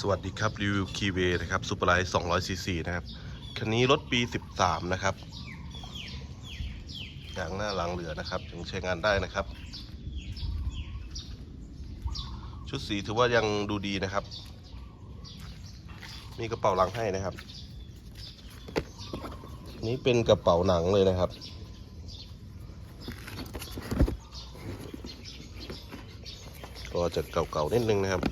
สวัสดีครับ รีวิวคีเวนะครับซูเปอร์ไลท์200ซีซีนะครับ คันนี้รถปี 13 นะครับอย่างหน้าหลังเหลือนะครับยังใช้งานได้นะครับ ชุดสีถือว่ายังดูดีนะครับ มีกระเป๋าหลังให้นะครับ นี้เป็นกระเป๋าหนังเลยนะครับก็จะเก่าๆนิดนึงนะครับ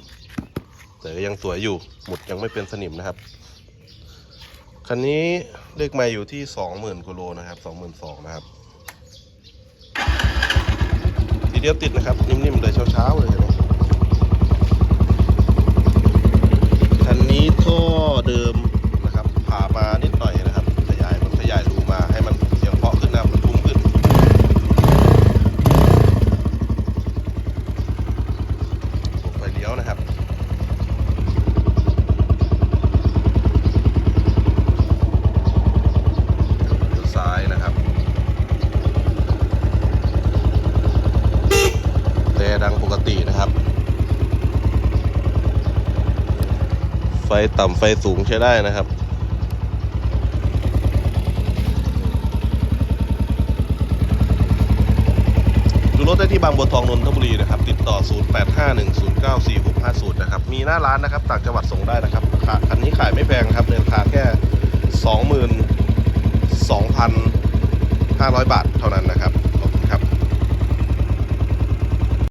แต่ยังสวยอยู่หมุดยังไม่เป็นสนิมนะครับ คันนี้เลขไมาอยู่ที่20,000กิโลนะครับ22,000นะครับ ทีเดียวติดนะครับ นิ่มๆเลยเช้าๆเลยนะคันนี้ท่อเดิมนะครับผ่ามานิดหน่อยนะครับ ขยายมันขยายรูมาให้มันเสียงเพาะขึ้นนะครับมันพุ่งขึ้นไฟเลี้ยวนะครับ เลี้ยวซ้ายนะครับแต่ ดังปกตินะครับ ไฟต่ำไฟสูงใช้ได้นะครับดูรถได้ที่บางบัวทองนนทบุรีนะครับ ติดต่อ 0851094650 นะครับ มีหน้าร้านนะครับ ต่างจังหวัดส่งได้นะครับราคาคันนี้ขายไม่แพงครับในราคาแค่ 22,500 บาทเท่านั้นนะครับ